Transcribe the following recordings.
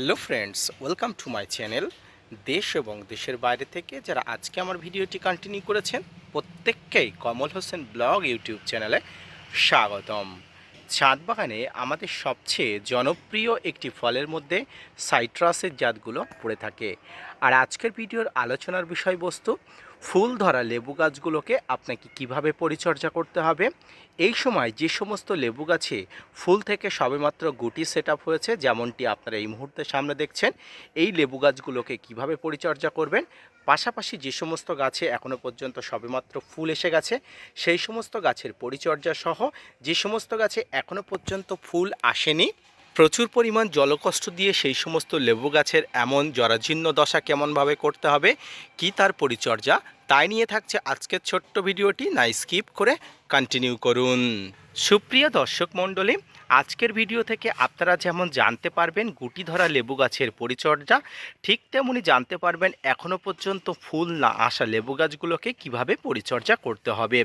Hello friends, welcome to my channel দেশ এবং দেশের বাইরে থেকে যারা আজকে আমার ভিডিওটি কন্টিনিউ করেছেন, প্রত্যেককেই কমল হোসেন ব্লগ ইউটিউব চ্যানেলে স্বাগতম। ছাদ বাগানে আমাদের সবচেয়ে জনপ্রিয় একটি ফলের মধ্যে সাইট্রাসের জাতগুলো পড়ে থাকে। আর আজকের ভিডিওর আলোচনার বিষয়বস্তু ফুল ধরা লেবু গাছগুলোকে আপনাকে কীভাবে পরিচর্যা করতে হবে? এই সময় যে সমস্ত লেবু গাছে ফুল থেকে সবেমাত্র গুটি সেট হয়েছে, যেমনটি আপনারা এই মুহূর্তে সামনে দেখছেন, এই লেবু গাছগুলোকে কীভাবে পরিচর্যা করবেন? পাশাপাশি যে সমস্ত গাছে এখনও পর্যন্ত সবেমাত্র ফুল এসে গেছে, সেই সমস্ত গাছের পরিচর্যা সহ যে সমস্ত গাছে এখনও পর্যন্ত ফুল আসেনি প্রচুর পরিমাণ জলকষ্ট দিয়ে সেই সমস্ত লেবু গাছের এমন জরাজীর্ণ দশা কেমনভাবে করতে হবে? কি তার পরিচর্যা? তাই নিয়ে থাকছে আজকের ছোট্ট ভিডিওটি। না স্কিপ করে কন্টিনিউ করুন। সুপ্রিয় দর্শক মণ্ডলী, আজকের ভিডিও থেকে আপনারা যেমন জানতে পারবেন গুটি ধরা লেবু গাছের পরিচর্যা, ঠিক তেমনি জানতে পারবেন এখনও পর্যন্ত ফুল না আসা লেবু গাছগুলোকে কীভাবে পরিচর্যা করতে হবে।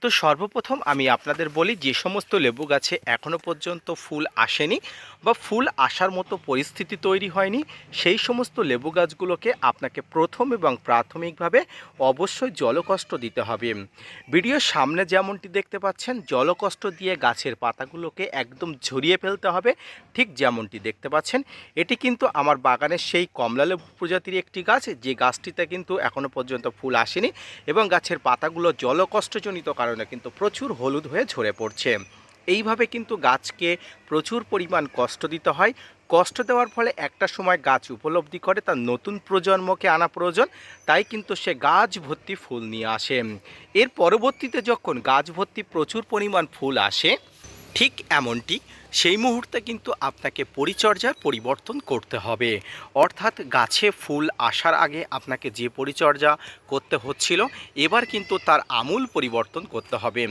তো সর্বপ্রথম আমি আপনাদের বলি, যে সমস্ত লেবু গাছে এখনও পর্যন্ত ফুল আসেনি বা ফুল আসার মতো পরিস্থিতি তৈরি হয়নি, সেই সমস্ত লেবু গাছগুলোকে আপনাকে প্রথম এবং প্রাথমিকভাবে অবশ্যই জলকষ্ট দিতে হবে। ভিডিওর সামনে যেমনটি দেখতে পাচ্ছেন, জলকষ্ট দিয়ে গাছের পাতাগুলোকে একদম ঝরিয়ে ফেলতে হবে। ঠিক যেমনটি দেখতে পাচ্ছেন, এটি কিন্তু আমার বাগানের সেই কমলালেবু প্রজাতির একটি গাছ, যে গাছটিতে কিন্তু এখনও পর্যন্ত ফুল আসেনি এবং গাছের পাতাগুলো জলকষ্টজনিত কারণে কিন্তু প্রচুর হলুদ হয়ে ঝরে পড়ছে। এইভাবে কিন্তু গাছকে প্রচুর পরিমাণ কষ্ট দিতে হয় কষ্ট দেওয়ার ফলে একটা সময় গাছ উপলব্ধি করে তার নতুন প্রজন্মকে আনা প্রয়োজন, তাই কিন্তু সে গাছ ভর্তি ফুল নিয়ে আসে। এর পরবর্তীতে যখন গাছ ভর্তি প্রচুর পরিমাণ ফুল আসে ঠিক এমনটি, সেই মুহূর্তে কিন্তু আপনাকে পরিচর্যার পরিবর্তন করতে হবে। অর্থাৎ গাছে ফুল আসার আগে আপনাকে যে পরিচর্যা করতে হচ্ছিল, এবার কিন্তু তার আমূল পরিবর্তন করতে হবে।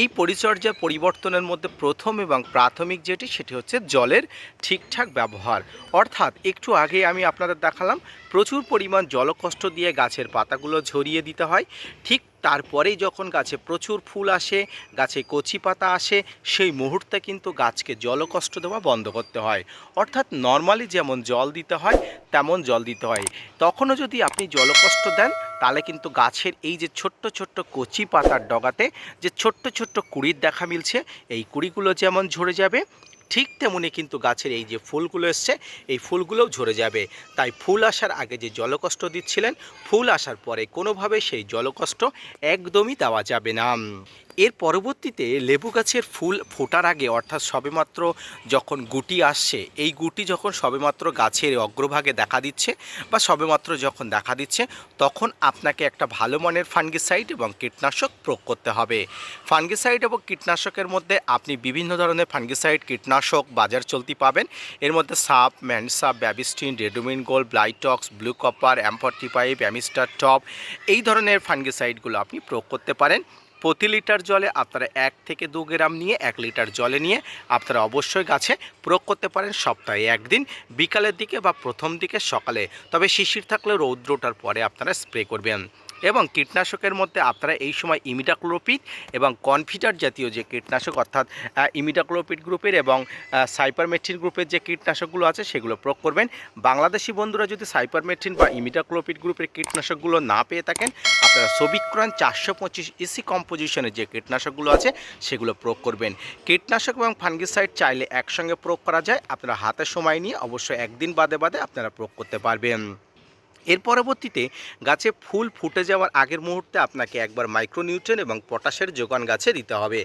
এই পরিচর্যা পরিবর্তনের মধ্যে প্রথম এবং প্রাথমিক যেটি, সেটি হচ্ছে জলের ঠিকঠাক ব্যবহার। অর্থাৎ একটু আগে আমি আপনাদের দেখালাম, প্রচুর পরিমাণ জলকষ্ট দিয়ে গাছের পাতাগুলো ঝরিয়ে দিতে হয়। ঠিক তারপরেই যখন গাছে প্রচুর ফুল আসে, গাছে কচি পাতা আসে, সেই মুহূর্তে কিন্তু গাছকে জলকষ্ট দেওয়া বন্ধ করতে হয়। অর্থাৎ নর্মালি যেমন জল দিতে হয়, তেমন জল দিতে হয়। তখনও যদি আপনি জলকষ্ট দেন, তাহলে কিন্তু গাছের এই যে ছোট্ট ছোট্ট কচি পাতার ডগাতে যে ছোট্ট ছোট্ট কুড়ির দেখা মিলছে, এই কুড়িগুলো যেমন ঝরে যাবে ঠিক তেমনি কিন্তু গাছের এই যে ফুলগুলো এসছে, এই ফুলগুলোও ঝরে যাবে। তাই ফুল আসার আগে যে জলকষ্ট দিচ্ছিলেন, ফুল আসার পরে কোনোভাবে সেই জলকষ্ট একদমই দেওয়া যাবে না। এর পরবর্তীতে লেবু গাছের ফুল ফোটার আগে, অর্থাৎ সবেমাত্র যখন গুটি আসছে, এই গুটি যখন সবেমাত্র গাছের অগ্রভাগে দেখা দিচ্ছে বা সবেমাত্র যখন দেখা দিচ্ছে, তখন আপনাকে একটা ভালো মানের ফাঙ্গিসাইড এবং কীটনাশক প্রয়োগ করতে হবে। ফাঙ্গিসাইড এবং কীটনাশকের মধ্যে আপনি বিভিন্ন ধরনের ফাঙ্গিসাইড, কীটনাশক বাজার চলতি পাবেন। এর মধ্যে সাপ ম্যানসাপ Bavistin, Ridomil gold, Blitox, blue copper অ্যাম্পটি পাইপ, অ্যামিস্টার টপ, এই ধরনের ফাঙ্গিসাইডগুলো আপনি প্রয়োগ করতে পারেন। প্রতি লিটার জলে আপনারা এক থেকে দু গ্রাম নিয়ে, এক লিটার জলে নিয়ে আপনারা অবশ্যই গাছে প্রয়োগ করতে পারেন সপ্তাহে একদিন, বিকালের দিকে বা প্রথম দিকে সকালে। তবে শিশির থাকলে রৌদ্র ওঠার পরে আপনারা স্প্রে করবেন। এবং কীটনাশকের মধ্যে আপনারা এই সময় ইমিডাক্লোপিড এবং কনফিডার জাতীয় যে কীটনাশক, অর্থাৎ ইমিডাক্লোপিড গ্রুপের এবং সাইপারমেট্রিন গ্রুপের যে কীটনাশকগুলো আছে সেগুলো প্রয়োগ করবেন। বাংলাদেশি বন্ধুরা যদি সাইপারমেট্রিন বা ইমিডাক্লোপিড গ্রুপের কীটনাশকগুলো না পেয়ে থাকেন সবিক্রণ চারশো পঁচিশ ইসি কম্পোজিশনের যে কীটনাশকগুলো আছে, সেগুলো প্রয়োগ করবেন। কীটনাশক এবং ফাঙ্গিসাইড চাইলে একসঙ্গে প্রয়োগ করা যায়। আপনারা হাতে সময় নিয়ে অবশ্যই একদিন বাদে বাদে আপনারা প্রয়োগ করতে পারবেন। এর পরবর্তীতে গাছে ফুল ফুটে যাওয়ার আগের মুহূর্তে আপনাকে একবার মাইক্রোনিউট্রেন এবং পটাশের যোগান গাছে দিতে হবে।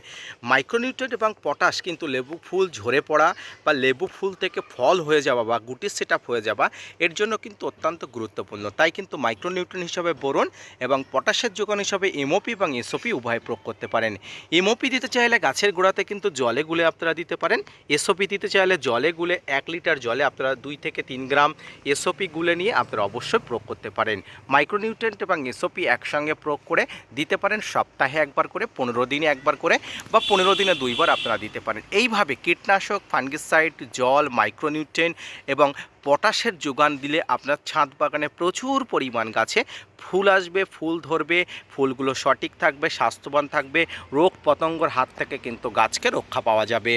মাইক্রোনিউট্রেন এবং পটাশ কিন্তু লেবু ফুল ঝরে পড়া বা লেবু ফুল থেকে ফল হয়ে যাওয়া বা গুটি সেট হয়ে যাওয়া, এর জন্য কিন্তু অত্যন্ত গুরুত্বপূর্ণ। তাই কিন্তু মাইক্রোনিউট্রেন হিসাবে বোরন এবং পটাশের যোগান হিসাবে এমওপি এবং এসওপি উভয় প্রয়োগ করতে পারেন। এমওপি দিতে চাইলে গাছের গোড়াতে কিন্তু জলে গুলে আপনারা দিতে পারেন। এসওপি দিতে চাইলে জলে গুলে এক লিটার জলে আপনারা দুই থেকে তিন গ্রাম এসওপি গুলে নিয়ে আপনারা অবশ্যই প্রয়োগ করতে পারেন। মাইক্রোনিউট্রেন্ট এবং এসওপি একসঙ্গে প্রয়োগ করে দিতে পারেন, সপ্তাহে একবার করে, পনেরো দিনে একবার করে বা পনেরো দিনে দুইবার আপনারা দিতে পারেন। এইভাবে কীটনাশক, ফাঙ্গিসাইড, জল মাইক্রোনিউট্রেন এবং পটাশের যোগান দিলে আপনার ছাদ বাগানে প্রচুর পরিমাণ গাছে ফুল আসবে, ফুল ধরবে, ফুলগুলো সঠিক থাকবে, স্বাস্থ্যবান থাকবে, রোগ পতঙ্গর হাত থেকে কিন্তু গাছকে রক্ষা পাওয়া যাবে।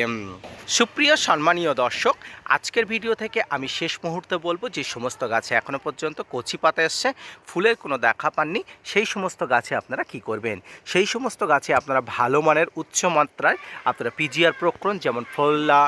সুপ্রিয় সম্মানীয় দর্শক, আজকের ভিডিও থেকে আমি শেষ মুহূর্তে বলব যে সমস্ত গাছে এখনও পর্যন্ত কচি পাতা এসছে, ফুলের কোনো দেখা পাননি, সেই সমস্ত গাছে আপনারা কি করবেন? সেই সমস্ত গাছে আপনারা ভালো মানের উচ্চ মাত্রায় আপনারা পিজিআর প্রকরণ, যেমন ফোল্লা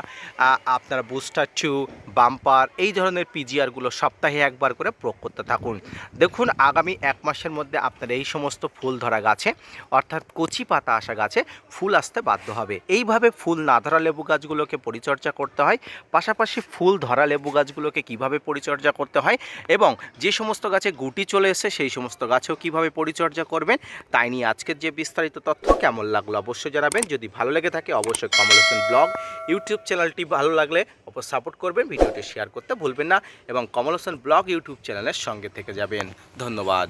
আপনারা বুস্টার টু বাম্পার, এই ধরনের পিজিআরগুলো সপ্তাহে একবার করে প্রয়োগ করতে থাকুন। দেখুন, আগামী এক মাসের মধ্যে আপনার এই সমস্ত ফুল ধরা গাছে, অর্থাৎ কচি পাতা আসা গাছে ফুল আসতে বাধ্য হবে। এইভাবে ফুল না ধরা লেবু গাছগুলোকে পরিচর্যা করতে হয়, পাশাপাশি ফুল, ধরা লেবু গাছগুলোকে কীভাবে পরিচর্যা করতে হয় এবং যে সমস্ত গাছে গুটি চলে এসে সেই সমস্ত গাছেও কীভাবে পরিচর্যা করবেন, তাই নিয়ে আজকের যে বিস্তারিত তথ্য কেমন লাগল অবশ্যই জানাবেন। যদি ভালো লেগে থাকে অবশ্যই কমল হোসেন ব্লগ, ইউটিউব চ্যানেলটি ভালো লাগলে অবশ্যই সাপোর্ট করবেন, ভিডিওটি শেয়ার করতে ভুলবেন না এবং কমল হোসেন ব্লগ, ইউটিউব চ্যানেলের সঙ্গে থেকে যাবেন। ধন্যবাদ।